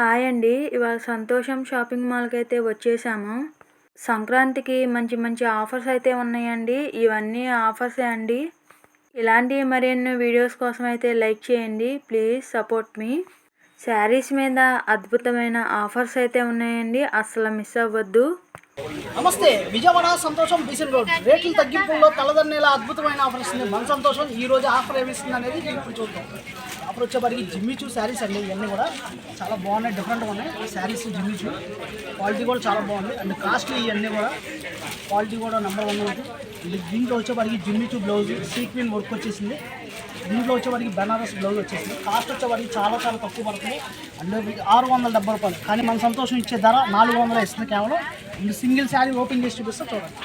Hi అండి. ఇవాళ సంతోషం షాపింగ్ మాల్కి అయితే వచ్చేసాము. సంక్రాంతికి మంచి మంచి ఆఫర్స్ అయితే ఉన్నాయండి. ఇవన్నీ ఆఫర్సే అండి. ఇలాంటి మరిన్ని వీడియోస్ కోసం అయితే లైక్ చేయండి. ప్లీజ్ సపోర్ట్ మీ. శారీస్ మీద అద్భుతమైన ఆఫర్స్ అయితే ఉన్నాయండి. అస్సలు మిస్ అవ్వద్దు. నమస్తే విజయవాడ సంతోషం బీసెన్ రోడ్. రేట్లు తగ్గింపుల్లో తలదన్నేలా అద్భుతమైన ఆఫర్ ఇస్తుంది. మన సంతోషం ఈ రోజు ఆఫర్ ఏమిస్తుంది అనేది ఇప్పుడు చూద్దాం. ఆఫర్ వచ్చేప్పటికి జిమ్మిచూ శారీస్ అండి ఇవన్నీ కూడా చాలా బాగున్నాయి డిఫరెంట్గా ఉన్నాయి. శారీస్ జిమ్మిచూ క్వాలిటీ కూడా చాలా బాగుంది. అండ్ కాస్ట్లీ ఇవన్నీ కూడా క్వాలిటీ కూడా నెంబర్ వన్ ఉంది. దీంట్లో వచ్చేప్పటికి జిమ్మిచూ బ్లౌజ్ సీక్వీన్ వర్క్ వచ్చేసింది. దీంట్లో వచ్చేవాడికి బెనారస్ బ్లౌజ్ వచ్చేసింది. కాస్ట్ వచ్చేవాడికి చాలా చాలా తక్కువ పడుతుంది. అండ్ ఆరు వందల డెబ్బై రూపాయలు. కానీ మన సంతోషం ఇచ్చే ధర నాలుగు వందలు ఇస్తుంది కేవలం. ఇది సింగిల్ శారీ ఓపెన్ చేసి చూపిస్తే చూడండి.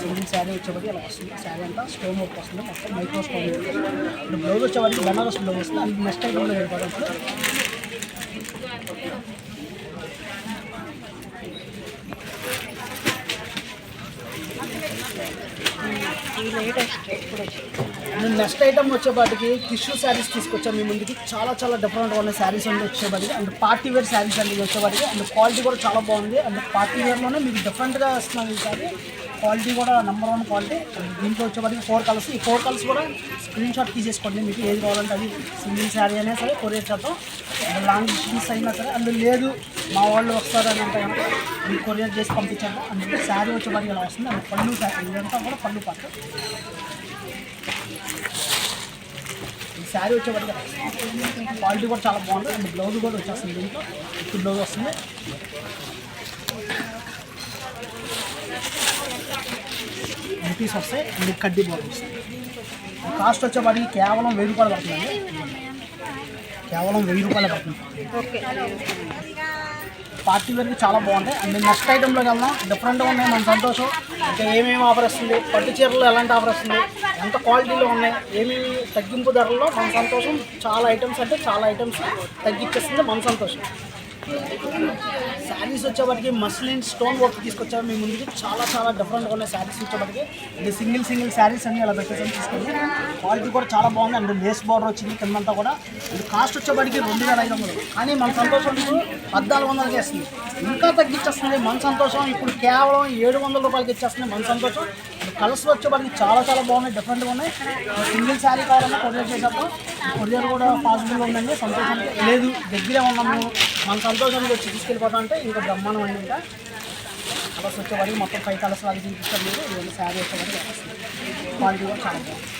సింగిల్ శారీ వచ్చేవాడికి ఇలా వస్తుంది. శారీ అంతా స్టోన్ వర్క్ వస్తుంది. మొత్తం మైక్రో స్టోన్ వర్క్ ఇప్పుడు బ్లౌజ్ వచ్చేవాడికి బెనారస్ బ్లౌజ్ వస్తుంది. అది నెక్స్ట్ ఐటమ్లో వచ్చింది నేను నెక్స్ట్ ఐటమ్ వచ్చేపాటికి టిష్యూ శారీస్ తీసుకొచ్చాను మీ ముందుకి. చాలా చాలా డిఫరెంట్గా ఉన్న శారీస్ అండి వచ్చేపాటికి. అండ్ పార్టీ వేర్ శారీస్ అండి వచ్చేవాటికి వచ్చేపాటికి. అండ్ క్వాలిటీ కూడా చాలా బాగుంది. అండ్ పార్టీ వేర్లోనే మీకు డిఫరెంట్గా ఇస్తున్నాను ఈసారి క్వాలిటీ కూడా నెంబర్ వన్ క్వాలిటీ దీంట్లో వచ్చేపాటికి ఫోర్ కలర్స్ ఈ ఫోర్ కలర్స్ కూడా స్క్రీన్ షాట్ తీసేసుకోండి. మీకు ఏది కావాలంటే అది సింగిల్ శారీ అయినా సరే కొరియర్ చేద్దాం లాంగ్ డిస్టెన్స్ అయినా సరే. అండ్ లేదు మా వాళ్ళు వస్తారు అని అంటే కనుక మీకు కొరియర్ చేసి పంపించాము అండ్ శారీ వచ్చేపాటికి ఇలా వస్తుంది? అండ్ పళ్ళు శారీ ఇదంతా కూడా పళ్ళు పాట. శారీ వచ్చేవాడికి క్వాలిటీ కూడా చాలా బాగుంది. అండ్ బ్లౌజ్ కూడా వచ్చేస్తుంది దీంట్లో. ఇప్పుడు బ్లౌజ్ వస్తుంది. రూపీస్ వస్తాయి. అండ్ కడ్డీ బ్లౌజ్ కాస్ట్ వచ్చేవాడికి కేవలం వెయ్యి రూపాయలు పడుతుందండి కేవలం వెయ్యి రూపాయలు పడుతుంది. పార్టీ వేర్కి చాలా బాగుంటాయి. అండ్ నెక్స్ట్ ఐటెంలోకి వెళ్దాం. డిఫరెంట్గా ఉన్నాయి. మన సంతోషం. ఇంకా ఏమేమి ఆఫర్ వస్తుంది? పట్టు చీరలు ఎలాంటి ఆఫర్ వస్తుంది? ఎంత క్వాలిటీలో ఉన్నాయి? ఏమేమి తగ్గింపు ధరల్లో మన సంతోషం? చాలా ఐటమ్స్ అంటే చాలా ఐటమ్స్ తగ్గించేస్తుంది మన సంతోషం. శారీస్ వచ్చేప్పటికి మస్లిన్ స్టోన్ వర్క్ తీసుకొచ్చారు. మీ ముందుకి చాలా చాలా డిఫరెంట్గా ఉన్నాయి శారీస్ వచ్చేవాటికి. ఇది సింగిల్ సింగిల్ శారీస్ అన్ని అలా పెట్టేసాను తీసుకొని క్వాలిటీ కూడా చాలా బాగుంది. అండ్ లేస్ బార్డర్ వచ్చింది కిందంతా కూడా. ఇది కాస్ట్ వచ్చేప్పటికి రెండు వేల ఐదు వందలు. కానీ మన సంతోషం ఇప్పుడు పద్నాలుగు వందలకి వేస్తుంది. ఇంకా తగ్గించేస్తుంది. మన సంతోషం ఇప్పుడు కేవలం ఏడు వందల రూపాయలకి ఇచ్చేస్తుంది. మన సంతోషం కలర్స్ వచ్చేప్పటికి చాలా చాలా బాగున్నాయి డిఫరెంట్గా ఉన్నాయి. సింగిల్ శారీ కావాలన్నా కొరియర్ చేసేటప్పుడు కొరియర్ కూడా పాసిబుల్ ఉందండి సంతోషం లేదు దగ్గరే ఉన్నాము. మన సంతోషానికి వచ్చి తీసుకెళ్ళిపోతా అంటే ఇంకా బ్రహ్మాండం అండి ఇంకా. కలర్స్ వచ్చేవారికి మొత్తం ఫైవ్ కలర్స్ వారికి చూపిస్తారు మీరు. ఇవన్నీ శారీ వచ్చేవారికి క్వాలిటీ కూడా చాలా బాగుంది.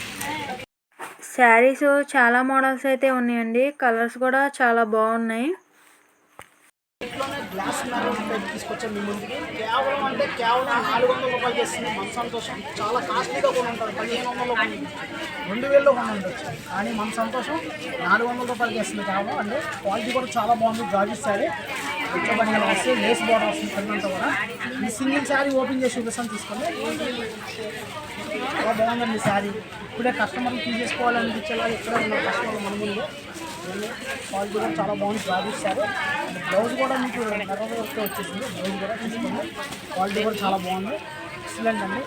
శారీస్ చాలా మోడల్స్ అయితే ఉన్నాయండి. కలర్స్ కూడా చాలా బాగున్నాయి. ఇంట్లోనే గ్లాస్ తీసుకొచ్చాం మీ ముందుకి. కేవలం అంటే కేవలం నాలుగు వందల రూపాయలు చేస్తుంది మన సంతోషం. చాలా కాస్ట్లీగా కొని ఉంటారు పదిహేను వందలు కొని రెండు వేలలో కొని ఉండొచ్చు కానీ మన సంతోషం నాలుగు వందల రూపాయలు చేస్తుంది కేవలం అంటే క్వాలిటీ కూడా చాలా బాగుంది. జాజెస్ శారీ. వచ్చేబడి వస్తే లేస్ బార్డర్ వస్తుంది. కిందంతా కూడా. ఈ సింగిల్ శారీ ఓపెన్ చేసి చూపిస్తాను తీసుకోండి చాలా బాగుందండి శారీ ఇప్పుడే కస్టమర్లు తీసేసుకోవాలనిపించేలా ఇక్కడే ఉన్న కస్టమర్లు మన ముందు క్వాలిటీ కూడా చాలా బాగుంది జాబ్ ఇస్తారు బ్లౌజ్ కూడా మీకు నెర్ర వర్క్ వచ్చేసింది. బ్లౌజ్ కూడా తీసుకోండి క్వాలిటీ కూడా చాలా బాగుంది. ఎక్సలెంట్ అండి.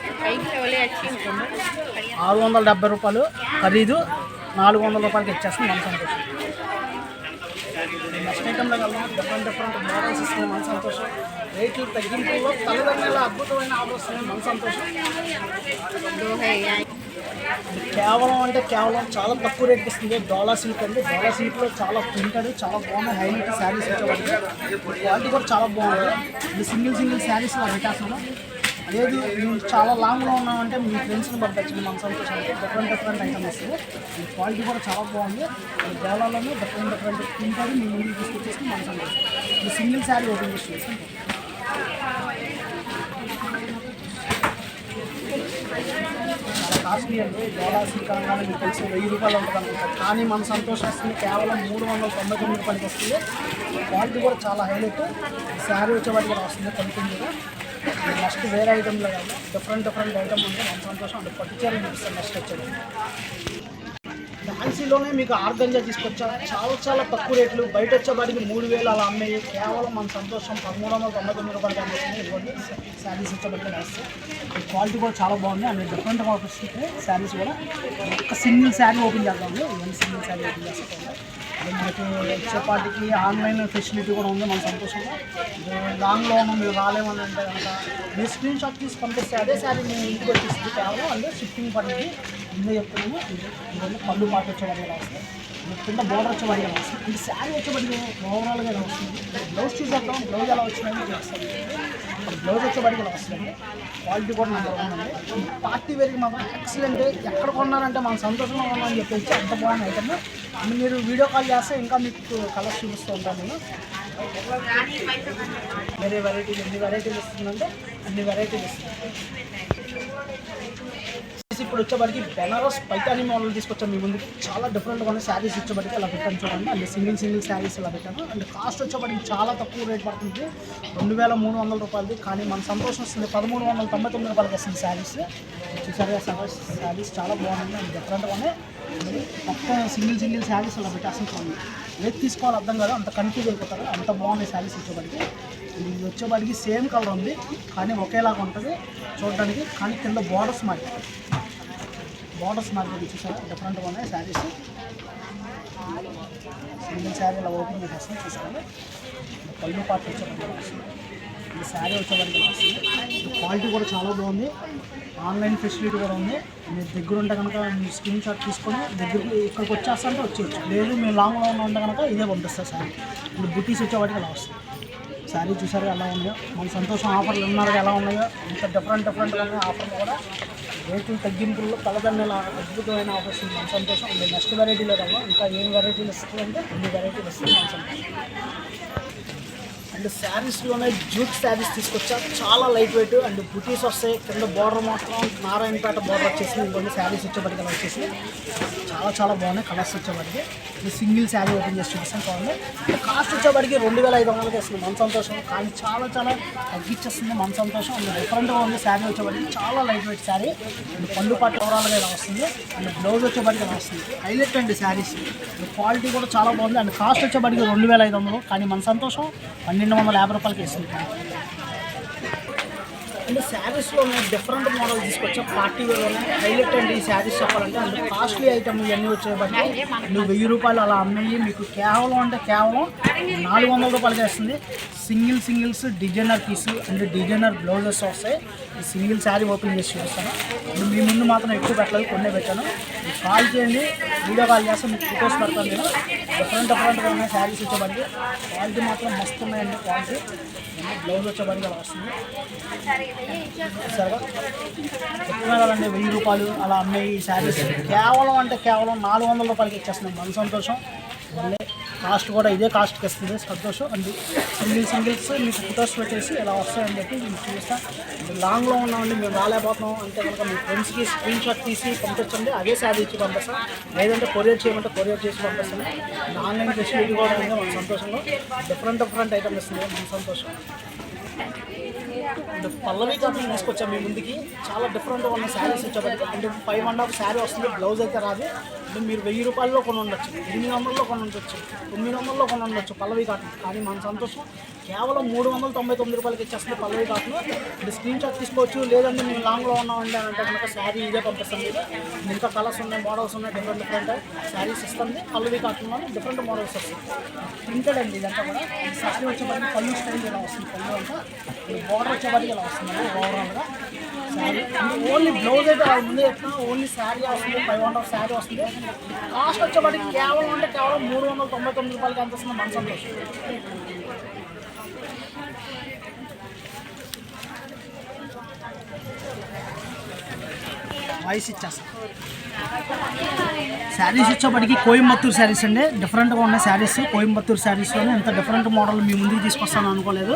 ఆరు వందల డెబ్బై రూపాయలు ఖరీదు. నాలుగు వందల రూపాయలకి ఇచ్చేస్తుంది మన సంతోషం నెక్స్ట్ ఐటెంలో డిఫరెంట్ డిఫరెంట్ మోడల్స్ ఇస్తుంది మన సంతోషం. రేట్లు తగ్గింపులో తల్లిదండ్రుల అద్భుతమైన ఆఫర్ వస్తుంది మన సంతోషం. కేవలం అంటే కేవలం చాలా తక్కువ రేట్కి ఇస్తుంది. డోలా సిల్క్ అండి. డోలా సిల్క్లో చాలా ప్రింటెడ్ చాలా బాగుంది హైలైట్ శారీస్ వచ్చేవాళ్ళు క్వాలిటీ కూడా చాలా బాగుంది. ఇది సింగిల్ సింగిల్ శారీస్ ఇలా పెట్టేస్తాను లేదు మేము చాలా లాంగ్లో ఉన్నామంటే మీ ఫ్రెండ్స్ని పంపించండి మన సంతోషం అంటే డిఫరెంట్ డిఫరెంట్ ఐటమ్ వస్తుంది క్వాలిటీ కూడా చాలా బాగుంది. డోలాలోనే డిఫరెంట్ డిఫరెంట్ ప్రింటెడ్ మీ ముందుకు తీసుకొచ్చేసి మన సంతోషం మీ సింగిల్ శారీ ఓపెన్ చేసి చూస్తాం కాస్ట్లీ అండి డోలా సిల్క్ మీకు తెలిసి వెయ్యి రూపాయలు ఉంటుంది అనుకుంటారు కానీ మన సంతోషం వస్తుంది కేవలం మూడు వందల తొంభై తొమ్మిది రూపాయలకి వస్తుంది. క్వాలిటీ కూడా చాలా హైలైట్ శారీ వచ్చేవాటికి కూడా వస్తుంది కొనుక్కుంది నెక్స్ట్ వేరే ఐటెంలో కాదు డిఫరెంట్ డిఫరెంట్ ఐటమ్ ఉంటే మన సంతోషం అంటే పట్టుచీరలు నెక్స్ట్ వచ్చేది. ఫ్యాన్సీలోనే మీకు ఆర్గంజా తీసుకొచ్చా? చాలా చాలా తక్కువ రేట్లు. బయట వచ్చేవాడికి మూడు వేలు అలా అమ్మాయి కేవలం మన సంతోషం పదమూడు వందల తొంభై తొమ్మిది రూపాయలకి అమ్ముతుంది ఇవ్వండి శారీస్ వచ్చేవాడికి వేస్తే క్వాలిటీ కూడా చాలా బాగుంది. అండ్ డిఫరెంట్ ఆఫర్స్ వస్తుంది శారీస్ కూడా ఒక సింగిల్ శారీ ఓపెన్ చేద్దాము ఇవన్నీ సింగిల్ శారీ ఓపెన్ చేస్తాం. మనకి వచ్చేపాటికి ఆన్లైన్ ఫెసిలిటీ కూడా ఉంది మన సంతోషంగా లాంగ్లో మీరు రాలేమని అంటే కనుక మీరు స్క్రీన్ షాట్ తీసి పంపిస్తే అదే శారీ మేము ఇంటికి వచ్చేసి కేవలం అంటే షిఫ్టింగ్ పడింది ముందే చెప్తున్నాము ఇవన్నీ పళ్ళు పాట వచ్చేవాడికి వస్తాయి. కింద బోర్డర్ వచ్చేవాడికి ఇలా వస్తుంది ఇది శారీ వచ్చేవాడికి ఓవరాల్గా ఇలా వస్తుంది బ్లౌజ్ చూసేద్దాం బ్లౌజ్ ఎలా వచ్చిందని చూస్తాం బ్లౌజ్ వచ్చేవాడికి ఇలా వస్తుంది క్వాలిటీ కూడా నాకు వన్ పార్టీ వేర్కి మాత్రం ఎక్సలెంట్ ఎక్కడ కొన్నారంటే మనం సంతోషంగా ఉన్నామని చెప్పేసి అంత బాగుంది ఐటమ్. అండ్ మీరు వీడియో కాల్ చేస్తే ఇంకా మీకు కలర్స్ చూపిస్తూ ఉంటాను నేను. వేరే వెరైటీలు ఎన్ని వెరైటీలు ఇస్తుందంటే అన్ని వెరైటీలు ఇస్తుంది ఇప్పుడు వచ్చేవాడికి బెనారస్ పైతాని మోడల్ తీసుకొచ్చాను మీ ముందుకి. చాలా డిఫరెంట్గా ఉన్న శారీస్ వచ్చేవాడికి అలా పెట్టాను చూడండి. అండ్ సింగిల్ సింగిల్ శారీస్ ఇలా పెట్టాను. అండ్ కాస్ట్ వచ్చేవాడికి చాలా తక్కువ రేట్ పడుతుంది. రెండు వేల మూడు వందల రూపాయలది. కానీ మన సంతోషం వస్తుంది. పదమూడు వందల తొంభై తొమ్మిది రూపాయలకి వస్తుంది శారీస్ చూసారుగా శారీస్ చాలా బాగుంది అండ్ డిఫరెంట్గానే మొత్తం సింగిల్ సింగిల్ శారీస్ అలా పెట్టేస్తాను చూడండి. ఏది తీసుకోవాలి అర్థం కాదు. అంత కన్ఫ్యూజ్ అయిపోతారు. అంత బాగున్నాయి శారీస్ వచ్చేవాడికి ఇది వచ్చేవాడికి సేమ్ కలర్ ఉంది. కానీ ఒకేలాగా ఉంటుంది. చూడడానికి. కానీ కింద బార్డర్స్ మరి బార్డర్స్ మార్కెట్ చూసారా? డిఫరెంట్గా ఉన్నాయి శారీస్. సింగిల్ శారీ ఇలా ఓపెన్ చేసేస్తాం చూసారా? పళ్ళు పాటు వచ్చేవాడికి ఈ శారీ వచ్చేవారికి వస్తుంది. క్వాలిటీ కూడా చాలా బాగుంది. ఆన్లైన్ ఫెసిలిటీ కూడా ఉంది. మీరు దగ్గర ఉంటే కనుక మీ స్క్రీన్ షాట్ తీసుకొని దగ్గరికి ఇక్కడికి వచ్చేస్తంటే వచ్చేయచ్చు. లేదు మేము లాంగ్లో ఉంటే కనుక ఇదే పంపిస్తారు శారీ. ఇప్పుడు బుటీస్ వచ్చేవాడికి అలా వస్తుంది. శారీ చూసారు ఎలా ఉన్నాయో మన సంతోషం ఆఫర్లు ఉన్నారు ఎలా ఉన్నాయో? ఇంత డిఫరెంట్ డిఫరెంట్గా ఉన్నాయి ఆఫర్లు కూడా రేట్లు తగ్గింపుల్లో తలదన్నెల అద్భుతమైన ఆఫర్స్ ఉంది మన సంతోషం ఉంది నెక్స్ట్ వెరైటీలో కదా ఇంకా ఏం వెరైటీలు ఇస్తుంది అంటే అన్ని వెరైటీలు వస్తుంది మన సంతోషం. అండ్ శారీస్లోనే జూట్ శారీస్ తీసుకొచ్చా. చాలా లైట్ వెయిట్ అండ్ బుటీస్ వస్తాయి. కింద బార్డర్ మాత్రం నారాయణపేట బార్డర్ వచ్చేసి ఇంకొన్ని శారీస్ వచ్చేప్పటికి అలా వచ్చేసి చాలా చాలా బాగున్నాయి. కలర్స్ వచ్చేప్పటికి ఇది సింగిల్ శారీ ఓపెన్ చేసి చూపిస్తాను కావాలి కాస్ట్ వచ్చేప్పటికి రెండు వేల ఐదు వందలకి వస్తుంది. మన సంతోషం. కానీ చాలా చాలా తగ్గించేస్తుంది మన సంతోషం. అండ్ డిఫరెంట్గా ఉంది శారీ వచ్చేప్పటికి చాలా లైట్ వెయిట్ శారీ. అండ్ పళ్ళు పాటు ఓవరాల్గా ఇలా వస్తుంది. అండ్ బ్లౌజ్ వచ్చేప్పటికి ఇలా వస్తుంది. హైలైట్ అండి శారీస్. క్వాలిటీ కూడా చాలా బాగుంది. అండ్ కాస్ట్ వచ్చేప్పటికి రెండు వేల ఐదు వందలు. కానీ మన సంతోషం పన్నెండు రెండు వందల యాభై రూపాయలకి వేసింది. అంటే శారీస్లో డిఫరెంట్ మోడల్ తీసుకొచ్చా. పార్టీ వేర్లోనే హైలైట్ అండి ఈ శారీస్ చెప్పాలంటే. అంటే కాస్ట్లీ ఐటమ్ ఇవన్నీ వచ్చేయబట్టి నువ్వు వెయ్యి రూపాయలు అలా అమ్మేయి. మీకు కేవలం అంటే కేవలం నాలుగు వందల రూపాయలకి చేస్తుంది. Single singles designer piece and designer blouses వస్తాయి. ఈ సింగిల్ శారీ ఓపెన్ చేసి చూపిస్తాను. ఇప్పుడు మీ ముందు మాత్రం ఎక్కువ పెట్టలేదు కొన్నే పెట్టాను. కాల్ చేయండి. వీడియో కాల్ చేస్తే మీకు ఫొటోస్ పెడతాను నేను. డిఫరెంట్ డిఫరెంట్గా ఉన్నాయి శారీస్ వచ్చేప్పటికి. క్వాలిటీ మాత్రం మస్తు ఉన్నాయండి క్వాలిటీ బ్లౌజ్ అలా వస్తుంది. వెయ్యి రూపాయలు అలా అమ్మాయి ఈ శారీస్. కేవలం అంటే కేవలం నాలుగు వందల రూపాయలకి ఇచ్చేస్తున్నాం. మన సంతోషం. కాస్ట్ కూడా ఇదే కాస్ట్కి ఇస్తుంది సంతోషం. అండ్ సింగిల్ సింగిల్స్ మీకు ఫొటోస్ పెట్టేసి ఇలా వస్తాయని చెప్పి మీకు చూపిస్తాను లాంగ్లో ఉన్నామండి మేము రాలేకపోతున్నాం. అంటే కనుక మీ ఫ్రెండ్స్కి స్క్రీన్ షాట్ తీసి పంపించండి. అదే శారీ ఇచ్చి పంపిస్తాం. లేదంటే కొరియర్ చేయమంటే కొరియర్ చేసి పంపిస్తాను. ఆన్లైన్ ఫెసిలిటీ కూడా ఉంది మన సంతోషంలో డిఫరెంట్ డిఫరెంట్ ఐటమ్ ఇస్తుంది మన సంతోషం. పల్లవి కాటన్ తీసుకొచ్చాం మీ ముందుకి. చాలా డిఫరెంట్గా ఉన్న శారీస్ వచ్చేప్పటికి అంటే ఫైవ్ అండ్ హాఫ్ శారీ వస్తుంది. బ్లౌజ్ అయితే రాదు. ఇప్పుడు మీరు వెయ్యి రూపాయల్లో కొని ఉండొచ్చు ఎనిమిది వందల్లో కొని ఉండొచ్చు తొమ్మిది వందల్లో కొని ఉండొచ్చు పల్లవి కాటన్ కానీ మన సంతోషం కేవలం మూడు వందల తొంభై తొమ్మిది రూపాయలకి ఇచ్చేస్తుంది పల్లవి కాటన్ అంటే స్క్రీన్ షాట్ తీసుకోవచ్చు లేదంటే మేము లాంగ్లో ఉన్నామండి అని అంటే కనుక శారీ ఇదే పంపిస్తాం మీరు ఇంకా కలర్స్ ఉన్నాయి మోడల్స్ ఉన్నాయి డిఫరెంట్ డిఫరెంట్ శారీస్ ఇస్తుంది పల్లవి కాటన్లో డిఫరెంట్ మోడల్స్ వస్తుంది ప్రింటెడ్ అండి ఇదంతా కూడా. శారీ వచ్చేవారికి పళ్ళు స్టైల్ ఇలా వస్తుంది? పళ్ళు అంతా బోర్డర్ వచ్చేవారికి ఇలా వస్తుంది? ఓవరాల్గా ఓన్లీ బ్లౌజ్ అయితే అది ముందే చెప్తున్నా ఓన్లీ శారీ వస్తుంది ఫైవ్ హండ్రెడ్ శారీ వస్తుంది. కాస్ట్ వచ్చేప్పటికి కేవలం అంటే కేవలం మూడు వందల తొంభై తొమ్మిది రూపాయలకి ఎంత వస్తుంది మన సంతోషం. వాయిస్ ఇచ్చేస్తాం. శారీస్ వచ్చేప్పటికి కోయంబత్తూర్ శారీస్ అండి. డిఫరెంట్గా ఉన్న శారీస్ కోయంబత్తూర్ శారీస్లోనే ఎంత డిఫరెంట్ మోడల్ మీ ముందుకు తీసుకొస్తాను అనుకోలేదు.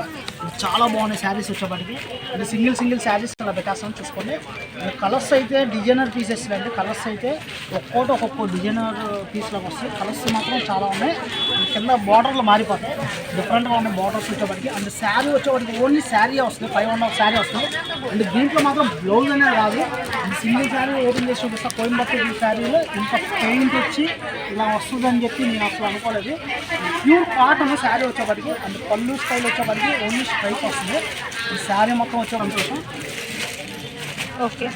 చాలా బాగున్నాయి శారీస్ వచ్చేప్పటికి అంటే సింగిల్ సింగిల్ శారీస్ అలా పెట్టేస్తాం చూసుకోండి. కలర్స్ అయితే డిజైనర్ పీసెస్ అండి కలర్స్ అయితే ఒక్కోటి ఒక్కొక్క డిజైనర్ పీస్ లాగా వస్తాయి. కలర్స్ మాత్రం చాలా ఉన్నాయి. కింద బార్డర్లు మారిపోతాయి. డిఫరెంట్గా ఉన్న బార్డర్స్ వచ్చేప్పటికి అండ్ శారీ వచ్చేప్పటికి ఓన్లీ శారీ వస్తుంది. ఫైవ్ వన్ ఆఫ్ శారీ వస్తుంది. అండ్ దీంట్లో మాత్రం బ్లౌజ్ అనేది కాదు. సింగిల్ శారీ ఓపెన్ చేసి చూపిస్తా. కోయంబత్తూర్ శారీలో ఇంత పెయింట్ వచ్చి ఇలా వస్తుందని చెప్పి నేను అసలు అనుకోలేదు. ప్యూర్ కాటన్ శారీ వచ్చేప్పటికి అండ్ పళ్ళు స్టైల్ వచ్చేప్పటికి ఓన్లీ స్టైల్ స్ట్రైప్ వస్తుంది. ఈ శారీ మొత్తం వచ్చేటప్పుడు కోసం ఓకే.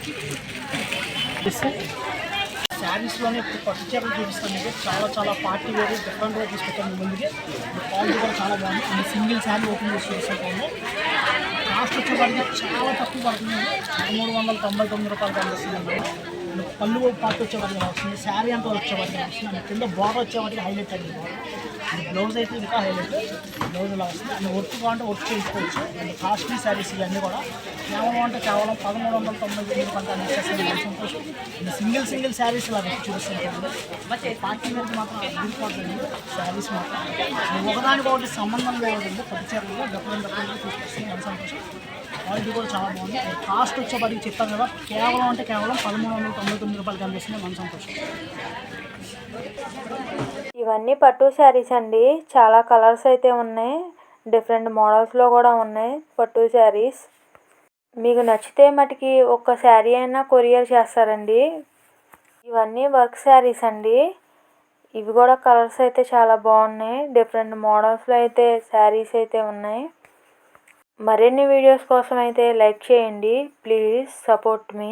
శారీస్లోనే ఇప్పుడు పట్టు చీరలు చూపిస్తాను మీకు. చాలా చాలా పార్టీ వేరు డిఫరెంట్గా తీసుకొచ్చాను మీ ముందుకి. క్వాలిటీ కూడా చాలా బాగుంది. అండ్ సింగిల్ శారీ ఓపెన్ చేసి చూస్తాను కాస్ట్ వచ్చేసరికి చాలా తక్కువ పడుతుంది. మూడు వందల తొంభై తొమ్మిది రూపాయలు కనిపిస్తుంది అండ్ పళ్ళు పార్ట్ వచ్చేవాడికి వస్తుంది. శారీ అంతా వచ్చేవాడికి ఇలా వస్తుంది. అండ్ కింద బార్డర్ వచ్చేవాడికి హైలైట్ అయింది. బ్లౌజ్ అయితే ఇంకా హైలైట్. బ్లౌజ్ ఇలా వస్తుంది. అండ్ వర్క్ కావాలంటే వర్క్ చేసుకోవచ్చు. అండ్ కాస్ట్లీ శారీస్ ఇవన్నీ కూడా. కేవలం అంటే కేవలం పదమూడు వందల తొంభై తొమ్మిది రూపాయలు కనిపిస్తుంది సంతోషం. అండ్ సింగిల్ సింగిల్ శారీస్ ఇలా పెట్టి చూపిస్తుంది పార్టీ వేర్కి మాత్రం అదిరిపోతుంది శారీస్ మాత్రం. ఒకదానికి ఒకటి సంబంధం లేదండి. పట్టు చీరలు డబ్బులు డిఫరెంట్గా తీసుకొస్తుంది మంచి సంతోషం. క్వాలిటీ కూడా చాలా బాగుంది. కాస్ట్ వచ్చేపటికి చెప్పాను కదా. కేవలం అంటే కేవలం పదమూడు వందల తొంభై తొమ్మిది రూపాయలు కనిపిస్తుంది. మన సంతోషం. ఇవన్నీ పట్టు శారీస్ అండి. చాలా కలర్స్ అయితే ఉన్నాయి. డిఫరెంట్ మోడల్స్లో కూడా ఉన్నాయి పట్టు శారీస్. మీకు నచ్చితే మటుకి ఒక్క శారీ అయినా కొరియర్ చేస్తారండి. ఇవన్నీ వర్క్ శారీస్ అండి. ఇవి కూడా కలర్స్ అయితే చాలా బాగున్నాయి. డిఫరెంట్ మోడల్స్లో అయితే శారీస్ అయితే ఉన్నాయి. మరిన్ని వీడియోస్ కోసం అయితే లైక్ చేయండి. Please support me.